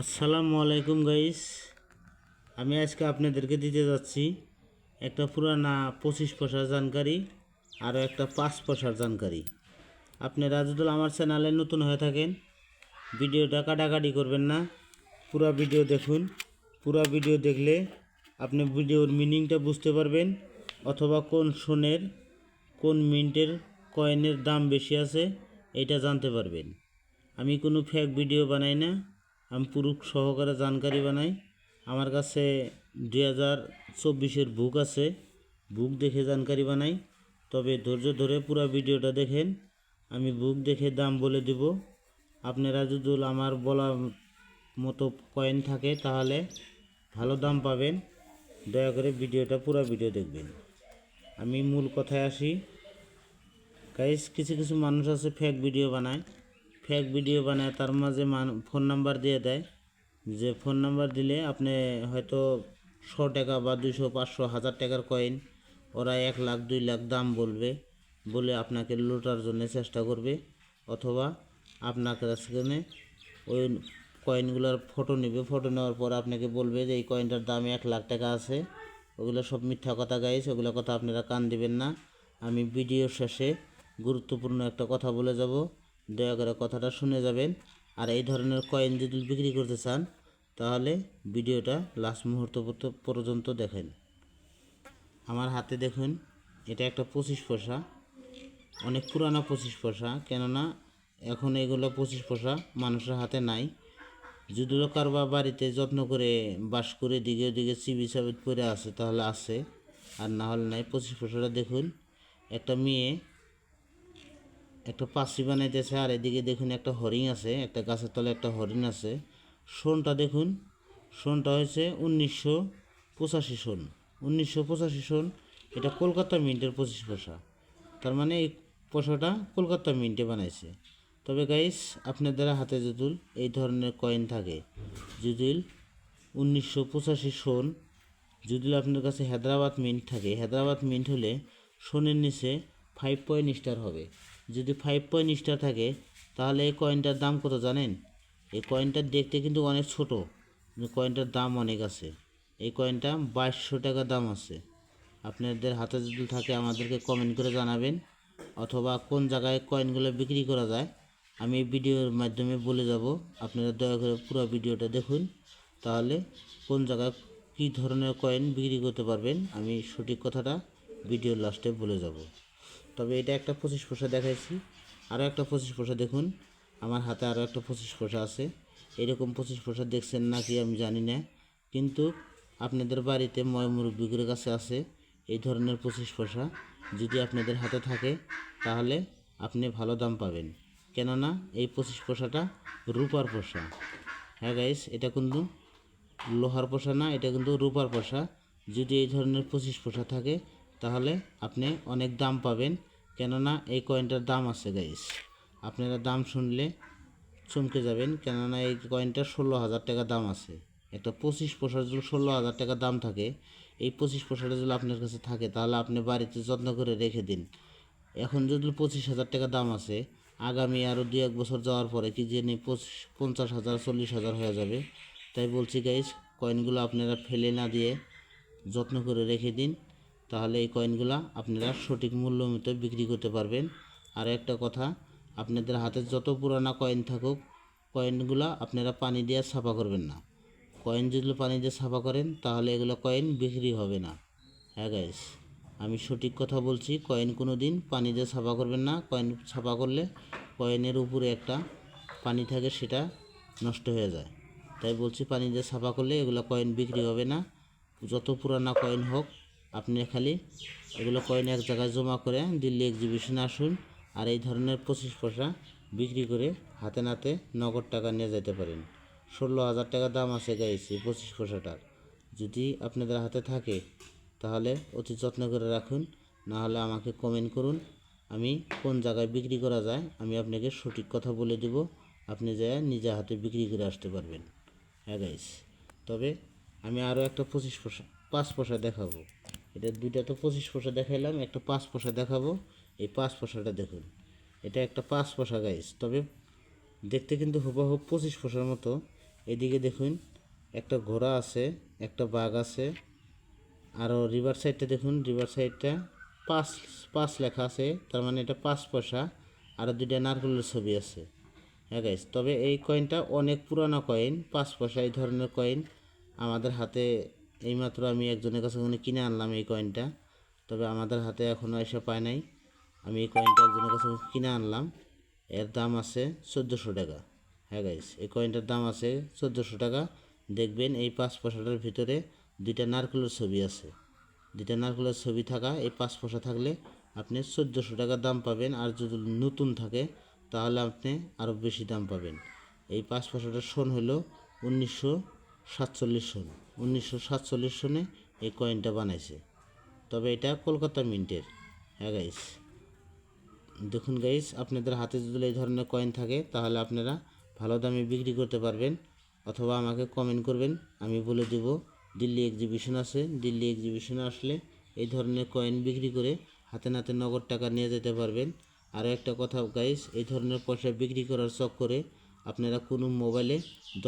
আসসালামু আলাইকুম গাইস। আমি আজকে আপনাদেরকে দিতে যাচ্ছি একটা পুরানা পঁচিশ পয়সার জানকারি আরও একটা পাঁচ পয়সার জানকারি। আপনারা যদি আমার চ্যানেলে নতুন হয়ে থাকেন, ভিডিওটা কাটাকাটি করবেন না, পুরা ভিডিও দেখুন। পুরা ভিডিও দেখলে আপনি ভিডিওর মিনিংটা বুঝতে পারবেন, অথবা কোন সোনের, কোন মিন্টের, কয়েনের দাম বেশি আছে, এটা জানতে পারবেন। আমি কোনো ফেক ভিডিও বানাই না। আমি পুরুষ সহকারে জানকারি বানাই। আমার কাছে দুই হাজার চব্বিশের বুক আছে। বুক দেখে জানকারি বানাই। তবে ধৈর্য ধরে পুরো ভিডিওটা দেখেন। আমি বুক দেখে দাম বলে দেব। আপনারা যদি আমার বলা মতো কয়েন থাকে তাহলে ভালো দাম পাবেন। দয়া করে ভিডিওটা পুরো ভিডিও দেখবেন। আমি মূল কথায় আসি। গাইস, কিছু কিছু মানুষ আছে ফেক ভিডিও বানায়। ফেক ভিডিও বানায়, তার মাঝে ফোন নাম্বার দিয়ে দেয়। যে ফোন নাম্বার দিলে আপনি হয়তো শো টাকা বা দুশো পাঁচশো, হাজার টাকার কয়েন ওরা এক লাখ, দুই লাখ দাম বলবে, বলে আপনাকে লুটার জন্য চেষ্টা করবে, অথবা আপনার কাছে ওই কয়েনগুলোর ফটো নেবে। ফটো নেওয়ার পর আপনাকে বলবে যে, এই কয়েনটার দাম এক লাখ টাকা আছে। ওগুলো সব মিথ্যা কথা গাইছে ওগুলো কথা আপনারা কান দিবেন না। আমি ভিডিও শেষে গুরুত্বপূর্ণ একটা কথা বলে যাব। দয়া করে কথাটা শুনে যাবেন। আর এই ধরনের কয়েন যদি বিক্রি করতে চান, তাহলে ভিডিওটা লাস্ট মুহূর্ত পর্যন্ত দেখেন। আমার হাতে দেখুন, এটা একটা পঁচিশ পয়সা। অনেক পুরানো পঁচিশ পয়সা, কেননা এখন এগুলো পঁচিশ পয়সা মানুষের হাতে নাই। যদিও কারবা বাড়িতে যত্ন করে বাস করে দিকে দিকে চিবি চাবিত পরে আছে, তাহলে আছে। আর না হলে নাই, পঁচিশ পয়সাটা দেখুন, একটা মেয়ে একটা পাশি বানাইতেছে, আর এদিকে দেখুন একটা হরিণ আছে, একটা গাছের তলে একটা হরিণ আছে। শোনটা দেখুন শোনটা হয়েছে উনিশশো পঁচাশি সন। উনিশশো পঁচাশি সন, এটা কলকাতা মিন্টের পঁচিশ পয়সা। তার মানে এই পয়সাটা কলকাতা মিন্টে বানাইছে। তবে গাইস আপনাদের হাতে যদুল এই ধরনের কয়েন থাকে যদুল উনিশশো পঁচাশি সন যদি আপনার কাছে হায়দ্রাবাদ মিন্ট থাকে, হায়দ্রাবাদ মিন্ট হলে সোনের নিচে ফাইভ পয়েন্ট স্টার হবে। যদি ফাইভ পয়েন্ট স্টার থাকে, তাহলে এই কয়েনটার দাম কত জানেন? এই কয়েনটা দেখতে কিন্তু অনেক ছোট কয়েনটার দাম অনেক আছে। এই কয়েনটা বাইশশো টাকা দাম আছে। আপনাদের হাতে যদি থাকে, আমাদেরকে কমেন্ট করে জানাবেন, অথবা কোন জায়গায় কয়েনগুলো বিক্রি করা যায়, আমি এই ভিডিওর মাধ্যমে বলে যাব। আপনারা দয়া করে পুরো ভিডিওটা দেখুন। তাহলে কোন জায়গায় কী ধরনের কয়েন বিক্রি করতে পারবেন, আমি সঠিক কথাটা ভিডিওর লাস্টে বলে যাব। তবে এটা একটা পঁচিশ পয়সা দেখাইছি। আরও একটা পঁচিশ পয়সা দেখুন। আমার হাতে আরও একটা পঁচিশ পয়সা আছে। এরকম পঁচিশ পয়সা দেখছেন নাকি আমি জানি না। কিন্তু আপনাদের বাড়িতে ময় মুরব্বীদের কাছে আছে এই ধরনের পঁচিশ পয়সা। যদি আপনাদের হাতে থাকে, তাহলে আপনি ভালো দাম পাবেন। কেননা এই পঁচিশ পয়সাটা রূপার পয়সা। হ্যাঁ গাইস এটা কিন্তু লোহার পোষা না, এটা কিন্তু রূপার পোষা যদি এই ধরনের পঁচিশ পোষা থাকে, তাহলে আপনি অনেক দাম পাবেন। কেননা এই কয়েনটার দাম আছে গাইস আপনারা দাম শুনলে চমকে যাবেন, কেননা এই কয়েনটার ষোলো হাজার টাকা দাম আছে। একটা পঁচিশ পোষার যদি ষোলো হাজার টাকা দাম থাকে, এই পঁচিশ পোষাটা যদি আপনার কাছে থাকে, তাহলে আপনি বাড়িতে যত্ন করে রেখে দিন। এখন যদি পঁচিশ হাজার টাকা দাম আছে, আগামী আরও দু এক বছর যাওয়ার পরে কি জানি পঁচিশ, পঞ্চাশ হাজার, চল্লিশ হাজার হয়ে যাবে। তাই বলছি গাইস কয়েনগুলো আপনারা ফেলে না দিয়ে যত্ন করে রেখে দিন। তাহলে এই কয়েনগুলো আপনারা সঠিক মূল্য মতো বিক্রি করতে পারবেন। আর একটা কথা, আপনাদের হাতে যত পুরানা কয়েন থাকুক কয়েনগুলো আপনারা পানি দিয়ে সাফা করবেন না। কয়েন যদি পানি দিয়ে সাফা করেন, তাহলে এগুলো কয়েন বিক্রি হবে না। হ্যাঁ গাইস আমি সঠিক কথা বলছি কয়েন কোনো দিন পানি দিয়ে সাফা করবেন না। কয়েন সাফা করলে কয়েনের উপরে একটা পানি থাকে, সেটা নষ্ট হয়ে যায়। তাই বলছি, পানি দিয়ে সাফা করলে এগুলো কয়েন বিক্রি হবে না। যত পুরানা কয়েন হোক আপনি খালি এগুলো কয়েন এক জায়গায় জমা করে দিল্লি এক্সিবিশনে আসুন আর এই ধরনের পঁচিশ পয়সা বিক্রি করে হাতে নাতে নগদ টাকা নিয়ে যেতে পারেন। ষোলো হাজার টাকা দাম আছে গাইছি পঁচিশ পয়সাটার। যদি আপনাদের হাতে থাকে, তাহলে অতি যত্ন করে রাখুন, না হলে আমাকে কমেন্ট করুন, আমি কোন জায়গায় বিক্রি করা যায়, আমি আপনাকে সঠিক কথা বলে দেব, আপনি যা নিজে হাতে বিক্রি করে আসতে পারবেন। হ্যাঁ গাইস তবে আমি আরও একটা পঁচিশ পয়সা, পাঁচ পয়সা দেখাবো। এটা দুইটা তো পঁচিশ পয়সা দেখাইলাম, একটা পাঁচ পয়সা দেখাবো। এই পাঁচ পয়সাটা দেখুন। এটা একটা পাঁচ পয়সা গাইস তবে দেখতে কিন্তু হুবহু পঁচিশ পয়সার মতো। এদিকে দেখুন, একটা ঘোড়া আছে, একটা বাঘ আছে। আরও রিভার সাইডটা দেখুন রিভার সাইডটা পাঁচ পাঁচ লেখা আছে, তার মানে এটা পাঁচ পয়সা। আর দুইটা নারকেলের ছবি আছে। হ্যাঁ গাইস তবে এই কয়েনটা অনেক পুরানো কয়েন পাঁচ পয়সা এই ধরনের কয়েন আমাদের হাতে এইমাত্র আমি একজনের কাছে ওখানে কিনে আনলাম এই কয়েনটা তবে আমাদের হাতে এখনও এসে পায় নাই। আমি এই কয়েনটা একজনের কাছে কিনে আনলাম। এর দাম আছে চোদ্দোশো টাকা। হ্যাঁ গাইস এই কয়েনটার দাম আছে চোদ্দোশো টাকা। দেখবেন এই পাঁচ পয়সাটার ভিতরে দুইটা নারকেলের ছবি আছে। দুইটা নারকেলের ছবি থাকা, এই পাঁচ পয়সা থাকলে আপনি চোদ্দোশো টাকা দাম পাবেন। আর যদি নতুন থাকে, তাহলে আপনি আরও বেশি দাম পাবেন। এই পাঁচ পয়সাটার সন হলো উনিশশো সাতচল্লিশ সন। উনিশশো সাতচল্লিশ সনে এই কয়েনটা বানাইছে। তবে এটা কলকাতা মিন্টের। হ্যাঁ গাইস দেখুন গাইস আপনাদের হাতে যদি এই ধরনের কয়েন থাকে, তাহলে আপনারা ভালো দামে বিক্রি করতে পারবেন, অথবা আমাকে কমেন্ট করবেন, আমি বলে দেব, দিল্লি এক্সিবিশন আছে, দিল্লি এক্সিবিশনে আসলে এই ধরনের কয়েন বিক্রি করে হাতে নাতে নগদ টাকা নিয়ে যেতে পারবেন। আরও একটা কথা গাইস এই ধরনের পয়সা বিক্রি করার চক্করে আপনারা কোনো মোবাইলে দশ